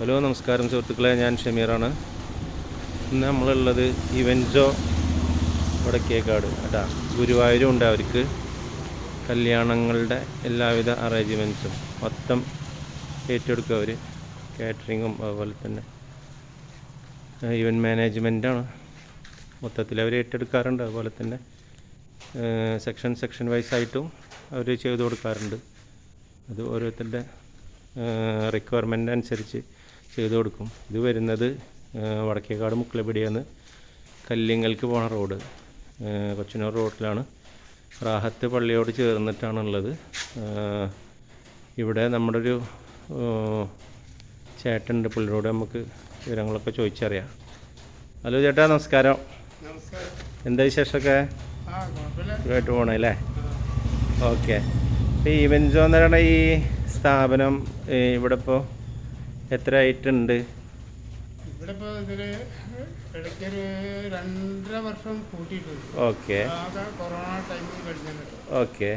Hello നമസ്കാരം സുഹൃത്തുക്കളെ. ഞാൻ ഷമീറാണ്. ഇന്ന് നമ്മളുള്ളത് ഇവൻജോ വടക്കേക്കാട് കേട്ടാ ഗുരുവായൂരും ഉണ്ട് അവർക്ക്. കല്യാണങ്ങളുടെ എല്ലാവിധ അറേഞ്ച്മെന്റ്സും മൊത്തം ഏറ്റെടുക്കുക അവർ കാറ്ററിങ്ങും അതുപോലെ തന്നെ. ഇവന്റ് മാനേജ്മെന്റാണ് മൊത്തത്തിൽ അവർ ഏറ്റെടുക്കാറുണ്ട്. അതുപോലെ തന്നെ സെക്ഷൻ സെക്ഷൻ വൈസ് ആയിട്ടും അവർ ചെയ്തു കൊടുക്കാറുണ്ട്. അത് ഓരോരുത്തരുടെ റിക്വയർമെന്റ് അനുസരിച്ച് ചെയ്തു കൊടുക്കും. ഇത് വരുന്നത് വടക്കേക്കാട് മുക്കിലപിടിയെന്ന് കല്ലിങ്ങൽക്ക് പോണ റോഡ്. കൊച്ചനൂർ റോഡിലാണ് റാഹത്ത് പള്ളിയോട് ചേർന്നിട്ടാണുള്ളത്. ഇവിടെ നമ്മുടെ ഒരു ചേട്ടന്റെ പുള്ളിയോട് നമുക്ക് വിവരങ്ങളൊക്കെ ചോദിച്ചറിയാം. ഹലോ ചേട്ടാ നമസ്കാരം. എന്താ വിശേഷമൊക്കെ? ആയിട്ട് സുഖമായിട്ട് പോകണം അല്ലേ? ഓക്കെ. ഈ ഇവൻജോ എന്ന് പറയുന്ന ഈ സ്ഥാപനം ഇവിടെ ഇപ്പോൾ എത്ര ആയിട്ടുണ്ട്? ഇവിടെ ഇപ്പോൾ ഇതിൽ ഇടയ്ക്കൊരു രണ്ടര വർഷം കൂട്ടിയിട്ടുണ്ട്. ഓക്കെ. കൊറോണ ടൈമിൽ കഴിഞ്ഞത്. ഓക്കെ.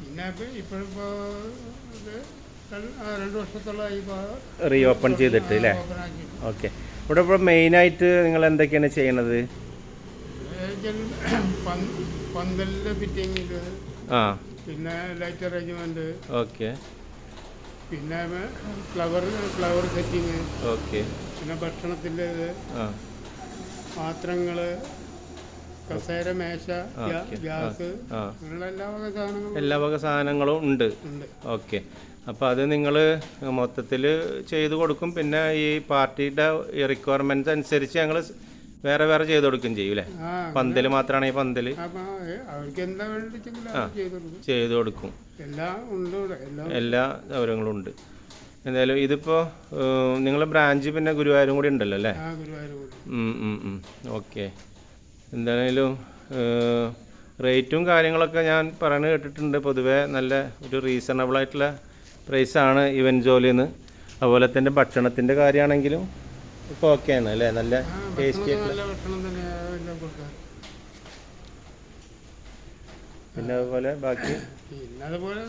പിന്നെ ഇപ്പം ഇപ്പോഴിപ്പോൾ ഇത് രണ്ട് വർഷത്തോളമായി റീ ഓപ്പൺ ചെയ്തിട്ട് അല്ലേ ഓക്കെ. ഇവിടെ ഇപ്പോൾ മെയിനായിട്ട് നിങ്ങൾ എന്തൊക്കെയാണ് ചെയ്യണത്? പന്തലിന്റെ ഫിറ്റിംഗ് ആ. പിന്നെ ലൈറ്റ് അറേഞ്ച്മെന്റ് ഓക്കെ. പിന്നെ ഫ്ലവർ ഫ്ലവർ സെറ്റിങ് ഓക്കെ. പിന്നെ ഭക്ഷണത്തിന്റെ ഇത്. പാത്രങ്ങൾ കസേര മേശ ഗ്യാസ് അങ്ങനെയുള്ള എല്ലാ വക സാധനങ്ങളും എല്ലാ വക സാധനങ്ങളും ഉണ്ട്. ഉണ്ട്. ഓക്കെ. അപ്പോൾ അത് നിങ്ങൾ മൊത്തത്തിൽ ചെയ്തു കൊടുക്കും. പിന്നെ ഈ പാർട്ടിയുടെ റിക്വയർമെന്റ്സ് അനുസരിച്ച് ഞങ്ങൾ വേറെ വേറെ ചെയ്ത് കൊടുക്കുകയും ചെയ്യും അല്ലേ പന്തൽ എന്താ വേണ്ടിച്ചെങ്കിൽ അത് ചെയ്ത് കൊടുക്കും. എല്ലാം സൗകര്യങ്ങളും ഉണ്ട്. എന്തായാലും ഇതിപ്പോ നിങ്ങളെ ബ്രാഞ്ച് പിന്നെ ഗുരുവായൂരും കൂടി ഉണ്ടല്ലോ അല്ലേ ഓക്കെ എന്തായാലും റേറ്റും കാര്യങ്ങളൊക്കെ ഞാൻ പറയുന്നത് കേട്ടിട്ടുണ്ട്. പൊതുവേ നല്ല ഒരു റീസണബിൾ ആയിട്ടുള്ള പ്രൈസാണ് ഇവൻ ജോലിന്ന്. അതുപോലെ തന്നെ ഭക്ഷണത്തിന്റെ കാര്യമാണെങ്കിലും ഇപ്പോൾ ആണ് അല്ലേ? നല്ല ടേസ്റ്റി ആയിട്ടുള്ള നല്ല ഭക്ഷണം തന്നെ എല്ലാം കൊടുക്കാം. പിന്നെ അതുപോലെ ബാക്കി? പിന്നെ അതുപോലെ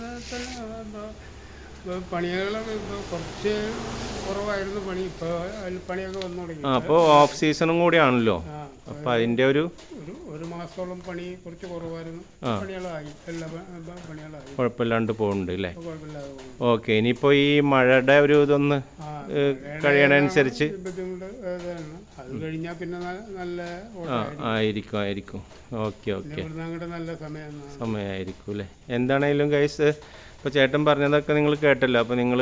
പണികളൊക്കെ ഇപ്പോൾ കുറച്ച് കുറവായിരുന്നു പണി ഇപ്പോൾ പണിയൊക്കെ വന്നു തുടങ്ങി. അപ്പോൾ ഓഫ് സീസണും കൂടിയാണല്ലോ. ആണല്ലോ അപ്പോൾ അതിന്റെ ഒരു ഒരു മാസത്തോളം പണി കുറച്ച് കുറവായിരുന്നു. പണികളായി എല്ലാ പണികളായി. കുഴപ്പമില്ലാണ്ട് പോകുന്നുണ്ട് അല്ലേ? ഓക്കെ ഇനിയിപ്പോൾ ഈ മഴയുടെ ഒരു ഇതൊന്ന് ആ അത് കഴിഞ്ഞാൽ പിന്നെ നല്ല ആ ആയിരിക്കും ആയിരിക്കും. Okay okay. സമയമായിരിക്കും അല്ലേ എന്താണേലും ഗൈസ് ഇപ്പോൾ ചേട്ടൻ പറഞ്ഞതൊക്കെ നിങ്ങൾ കേട്ടല്ലോ. അപ്പോൾ നിങ്ങൾ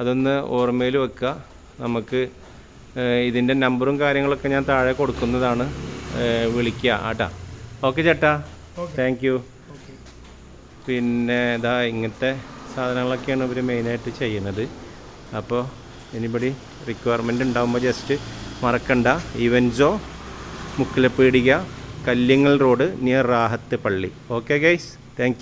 അതൊന്ന് ഓർമ്മയിൽ വെക്കുക. നമുക്ക് ഇതിന്റെ നമ്പറും കാര്യങ്ങളൊക്കെ ഞാൻ താഴെ കൊടുക്കുന്നതാണ്. വിളിക്കുക ആട്ടാ. ഓക്കെ ചേട്ടാ. താങ്ക് യു പിന്നെ ഇതാ ഇങ്ങനത്തെ സാധനങ്ങളൊക്കെയാണ് ഇവർ മെയിനായിട്ട് ചെയ്യുന്നത്. അപ്പോൾ എനിബടി റിക്വയർമെന്റ് ഉണ്ടാകുമ്പോൾ ജസ്റ്റ് മറക്കണ്ട. ഇവൻസോ മുക്കിലപ്പീടിക കല്ലിങ്ങൽ റോഡ് നിയർ റാഹത്ത് പള്ളി ഓക്കെ ഗൈസ് താങ്ക്